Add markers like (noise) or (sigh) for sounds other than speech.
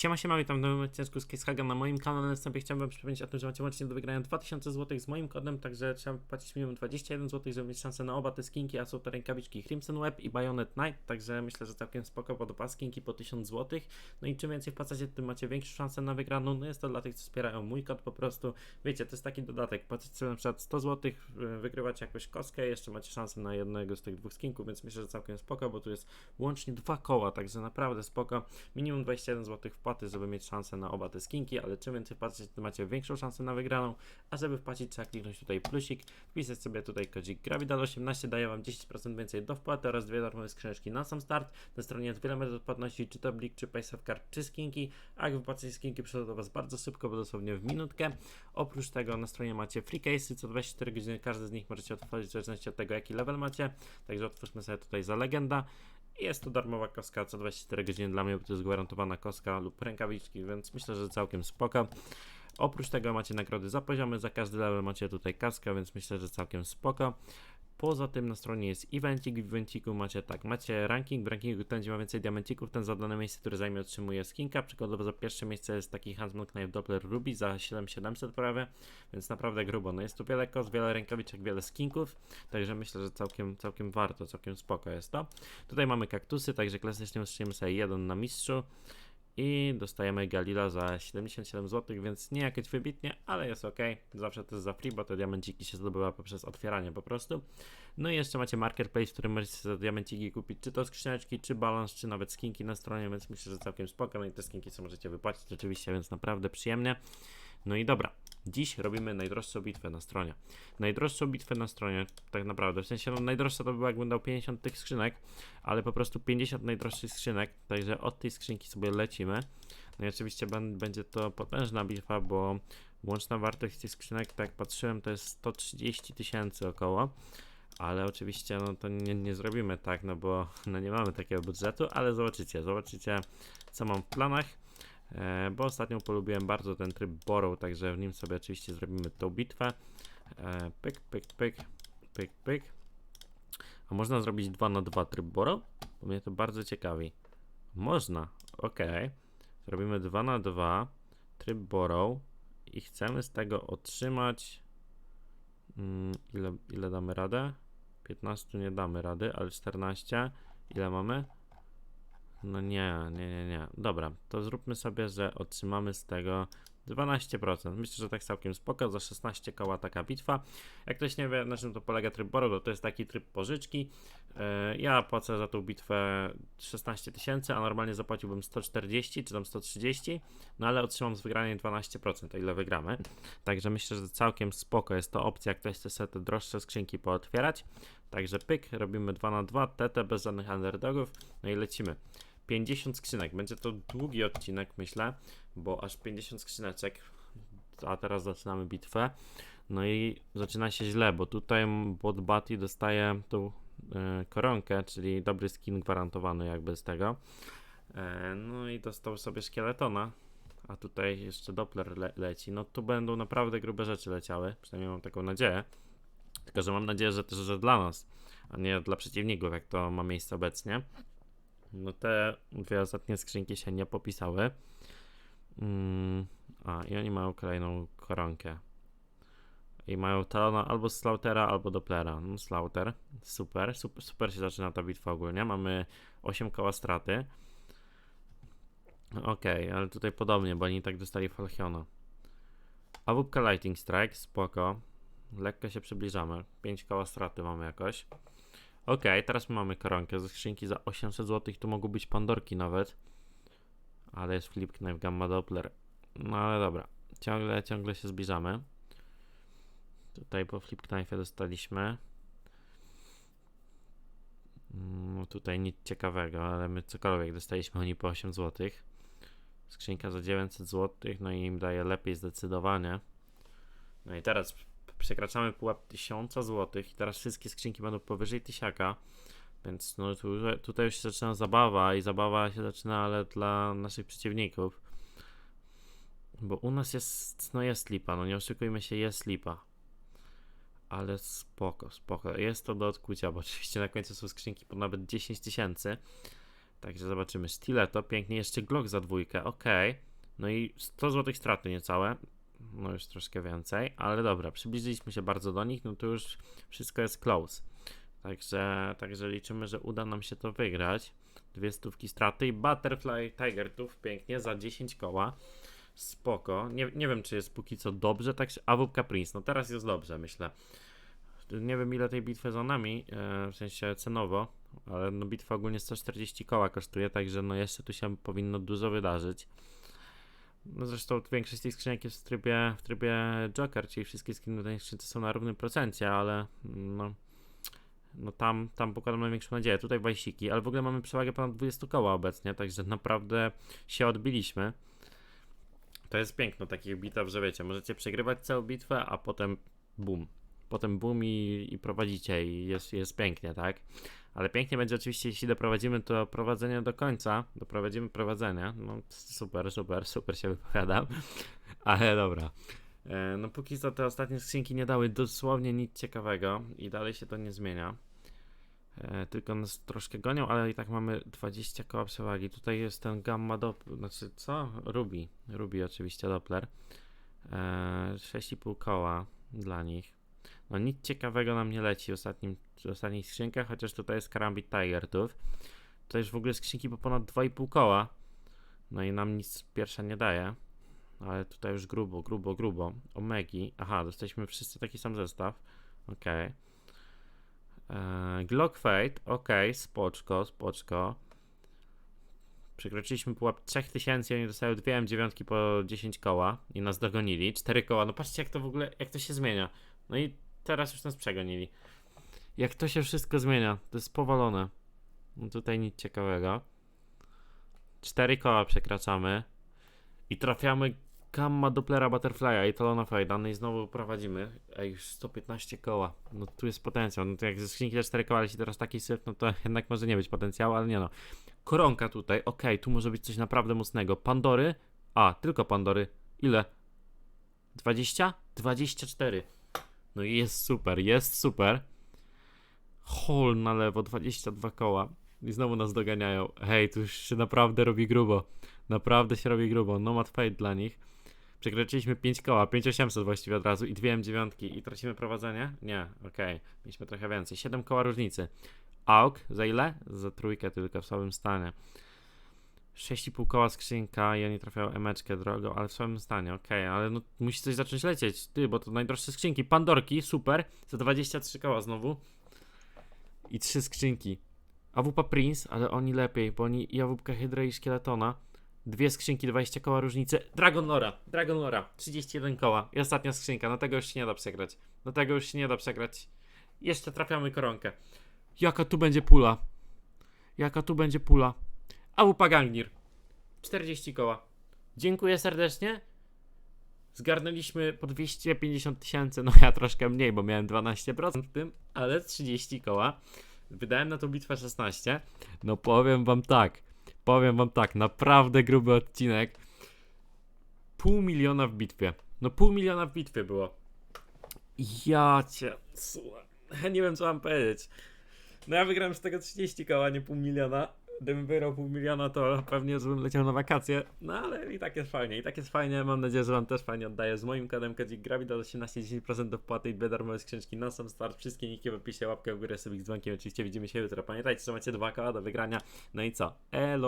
Siema, siema, witam w nowym odcinku z Casehaga na moim kanale. Na wstępie chciałbym przypomnieć o tym, że macie łącznie do wygrania 2000 zł z moim kodem, także trzeba płacić minimum 21 zł, żeby mieć szansę na oba te skinki, a są to rękawiczki Crimson Web i Bayonet Night, także myślę, że całkiem spoko, bo dwa skinki po 1000 zł. No i czym więcej wpłacacie, tym macie większą szansę na wygraną. No jest to dla tych, co wspierają mój kod po prostu. Wiecie, to jest taki dodatek, płacicie sobie na przykład 100 zł, wygrywacie jakąś kostkę, jeszcze macie szansę na jednego z tych dwóch skinków, więc myślę, że całkiem spoko, bo tu jest łącznie dwa koła, także naprawdę spoko. Minimum 21 zł wpłaty, żeby mieć szansę na oba te skinki, ale czym więcej wpłacicie, tym macie większą szansę na wygraną, a żeby wpłacić trzeba kliknąć tutaj plusik, wpisać sobie tutaj kodzik Gravidal18, daje wam 10% więcej do wpłaty oraz dwie darmowe skrzyneczki na sam start. Na stronie jest wiele metod płatności, czy to Blik, czy Paysafecard, czy skinki, a jak wypłacacie skinki przychodzą do was bardzo szybko, bo dosłownie w minutkę. Oprócz tego na stronie macie free case'y, co 24 godziny każdy z nich możecie otworzyć w zależności od tego jaki level macie, także otwórzmy sobie tutaj za legenda. Jest to darmowa kostka co 24 godziny dla mnie, bo to jest gwarantowana kostka lub rękawiczki, więc myślę, że całkiem spoko. Oprócz tego macie nagrody za poziomy, za każdy level macie tutaj kaskę, więc myślę, że całkiem spoko. Poza tym na stronie jest evencik, w evenciku macie tak, macie ranking, w rankingu ten, gdzie ma więcej diamencików, ten za dane miejsce, które zajmie otrzymuje skinka, przykładowo za pierwsze miejsce jest taki Huntsman Knife Doppler Ruby za 7700 prawie, więc naprawdę grubo, no jest tu wiele kos, wiele rękawiczek, wiele skinków, także myślę, że całkiem, całkiem warto, całkiem spoko jest to. Tutaj mamy kaktusy, także klasycznie ustrzyjemy sobie jeden na mistrzu, i dostajemy Galila za 77 zł, więc nie jakieś wybitnie, ale jest ok. Zawsze to jest za free, bo te diamenciki się zdobywa poprzez otwieranie po prostu. No i jeszcze macie marketplace, w którym możecie za diamenciki kupić czy to skrzyneczki, czy balans, czy nawet skinki na stronie, więc myślę, że całkiem spoko. No i te skinki co możecie wypłacić oczywiście, więc naprawdę przyjemnie. No i dobra, dziś robimy najdroższą bitwę na stronie. Najdroższą bitwę na stronie, tak naprawdę, w sensie no, najdroższa to by było jakbym dał 50 tych skrzynek, ale po prostu 50 najdroższych skrzynek, także od tej skrzynki sobie lecimy. No i oczywiście będzie to potężna bitwa, bo łączna wartość tych skrzynek, tak jak patrzyłem, to jest 130 tysięcy około. Ale oczywiście no to nie, nie zrobimy tak, no bo no nie mamy takiego budżetu, ale zobaczycie, zobaczycie co mam w planach. E, bo ostatnio polubiłem bardzo ten tryb Borrow, także w nim sobie oczywiście zrobimy tą bitwę. E, pyk, pyk, pyk, pyk, pyk. A można zrobić 2 na 2 tryb Borrow? Bo mnie to bardzo ciekawi. Można, ok. Zrobimy 2 na 2 tryb Borrow i chcemy z tego otrzymać. Mm, ile, ile damy radę? 15 nie damy rady, ale 14. Ile mamy? No nie, nie, nie, nie. Dobra, to zróbmy sobie, że otrzymamy z tego 12%. Myślę, że tak całkiem spoko, za 16 koła taka bitwa. Jak ktoś nie wie, na czym to polega tryb Borrow, to jest taki tryb pożyczki. Yy, ja płacę za tą bitwę 16 tysięcy, a normalnie zapłaciłbym 140 czy tam 130, no ale otrzymam z wygranej 12%, o ile wygramy. Także myślę, że całkiem spoko jest to opcja, jak ktoś chce sobie te droższe skrzynki pootwierać. Także pyk, robimy 2 na 2 TT bez żadnych underdogów, no i lecimy. 50 skrzynek. Będzie to długi odcinek, myślę, bo aż 50 skrzyneczek. A teraz zaczynamy bitwę. No i zaczyna się źle, bo tutaj bot Batty dostaje tą e, koronkę, czyli dobry skin gwarantowany jakby z tego. E, no i dostał sobie szkieletona. A tutaj jeszcze Doppler le leci. No tu będą naprawdę grube rzeczy leciały. Przynajmniej mam taką nadzieję. Tylko, że mam nadzieję, że też że dla nas, a nie dla przeciwników, jak to ma miejsce obecnie. No te dwie ostatnie skrzynki się nie popisały. Mm, a, i oni mają kolejną koronkę. I mają talona albo Slaughtera, albo Dopplera. No, Slaughter, super, super, super się zaczyna ta bitwa ogólnie. Mamy 8 koła straty. Okej, okay, ale tutaj podobnie, bo oni tak dostali Falchiona. Awupka Lighting Strike, spoko. Lekko się przybliżamy. 5 koła straty mamy jakoś. Ok, teraz mamy koronkę ze skrzynki za 800 zł. Tu mogą być pandorki nawet. Ale jest Flip Knife Gamma Doppler. No ale dobra. Ciągle, ciągle się zbliżamy. Tutaj po Flip Knife dostaliśmy. No tutaj nic ciekawego, ale my cokolwiek dostaliśmy oni po 8 zł. Skrzynka za 900 zł, no i im daje lepiej zdecydowanie. No i teraz przekraczamy pułap 1000 zł i teraz wszystkie skrzynki będą powyżej tysiaka. Więc no tu, tutaj już się zaczyna zabawa i zabawa się zaczyna, ale dla naszych przeciwników. Bo u nas jest, no jest lipa, no nie oszukujmy się, jest lipa. Ale spoko, spoko. Jest to do odkucia, bo (laughs) oczywiście na końcu są skrzynki po nawet 10 tysięcy. Także zobaczymy. Stiletto, pięknie, jeszcze Glock za dwójkę, okej. No i 100 zł straty niecałe. No już troszkę więcej, ale dobra, przybliżyliśmy się bardzo do nich, no to już wszystko jest close. Także, także liczymy, że uda nam się to wygrać. Dwie stówki straty i Butterfly Tiger Tooth pięknie za 10 koła. Spoko. Nie, nie wiem, czy jest póki co dobrze, tak się- AWP Prince, no teraz jest dobrze, myślę. Nie wiem, ile tej bitwy za nami, e, w sensie cenowo, ale no bitwa ogólnie 140 koła kosztuje, także no jeszcze tu się powinno dużo wydarzyć. No zresztą większość tych skrzynek jest w trybie, w trybie Joker, czyli wszystkie skiny w skrzynce są na równym procencie, ale no, no tam, tam pokładam największą nadzieję. Tutaj wajsiki, ale w ogóle mamy przewagę ponad 20 koła obecnie, także naprawdę się odbiliśmy. To jest piękno takich bitew, że wiecie, możecie przegrywać całą bitwę, a potem bum. Potem bum i, i prowadzicie i jest, jest pięknie, tak? Ale pięknie będzie oczywiście, jeśli doprowadzimy to prowadzenie do końca. Doprowadzimy prowadzenie. No super, super, super się wypowiadam. (laughs) Ale dobra. E, No póki co te ostatnie skrzynki nie dały dosłownie nic ciekawego i dalej się to nie zmienia. E, Tylko nas troszkę gonią, ale i tak mamy 20 koła przewagi. Tutaj jest ten gamma Doppler, znaczy co? Ruby. Ruby oczywiście Doppler. E, 6,5 koła dla nich. No nic ciekawego nam nie leci w, ostatnim, w ostatnich skrzynkach, chociaż tutaj jest Karambit Tiger Tooth. To już w ogóle skrzynki po ponad 2,5 koła. No i nam nic pierwsza nie daje. Ale tutaj już grubo, grubo, grubo. Omegi. Aha, dostaliśmy wszyscy taki sam zestaw. Okej. Eee, Glock Fate. Okej, spoczko, spoczko. Przekroczyliśmy pułap 3000 i oni dostają dwie M9 po 10 koła i nas dogonili. 4 koła. No patrzcie jak to w ogóle, jak to się zmienia. No i teraz już nas przegonili. Jak to się wszystko zmienia. To jest powalone. No tutaj nic ciekawego. 4 koła przekraczamy. I trafiamy Gamma Dopplera Butterfly'a i Talona Fejda. No i znowu prowadzimy. Ej, już 115 koła. No tu jest potencjał. No to jak ze skrzynki te 4 koła leci teraz taki syf, no to (laughs) jednak może nie być potencjału, ale nie no. Koronka tutaj. Okej, tu może być coś naprawdę mocnego. Pandory. A, tylko Pandory. Ile? 20? 24. No i jest super, jest super. Hol na lewo, 22 koła. I znowu nas doganiają. Hej, tu już się naprawdę robi grubo. Naprawdę się robi grubo. Nomad Fate dla nich. Przekroczyliśmy 5 koła, 5800 właściwie od razu i 2 M9 i tracimy prowadzenie? Nie, okej. Mieliśmy trochę więcej. 7 koła różnicy. AUK za ile? Za trójkę tylko w słabym stanie. 6,5 koła skrzynka i oni trafiają emeczkę drogą, ale w słabym stanie, okej, ale no musi coś zacząć lecieć, ty, bo to najdroższe skrzynki. Pandorki, super, za 23 koła znowu. I trzy skrzynki. AWP Prince, ale oni lepiej, bo oni i AWP Hydra i Szkieletona. Dwie skrzynki, 20 koła różnicy. Dragon Lora, Dragon Lora, 31 koła. I ostatnia skrzynka, no tego już się nie da przegrać. No tego już się nie da przegrać. Jeszcze trafiamy koronkę. Jaka tu będzie pula? Jaka tu będzie pula? AWP Gangnir, 40 koła. Dziękuję serdecznie. Zgarnęliśmy po 250 tysięcy, no ja troszkę mniej, bo miałem 12% w tym, ale 30 koła. Wydałem na tą bitwę 16. No powiem wam tak, powiem wam tak, naprawdę gruby odcinek. Pół miliona w bitwie. No pół miliona w bitwie było. Ja cię, słuchaj, nie wiem co mam powiedzieć. No ja wygrałem z tego 30 koła, nie pół miliona. Gdybym wygrał pół miliona, to pewnie już bym leciał na wakacje. No ale i tak jest fajnie, i tak jest fajnie. Mam nadzieję, że wam też fajnie oddaję. Z moim kodem Kodzik Gravida 18-10% do wpłaty i dwie darmowe skrzynki na sam start. Wszystkie niki w opisie, łapkę w górę sobie z dzwonkiem. Oczywiście widzimy się jutro. Pamiętajcie, że macie dwa koła do wygrania. No i co? Elo!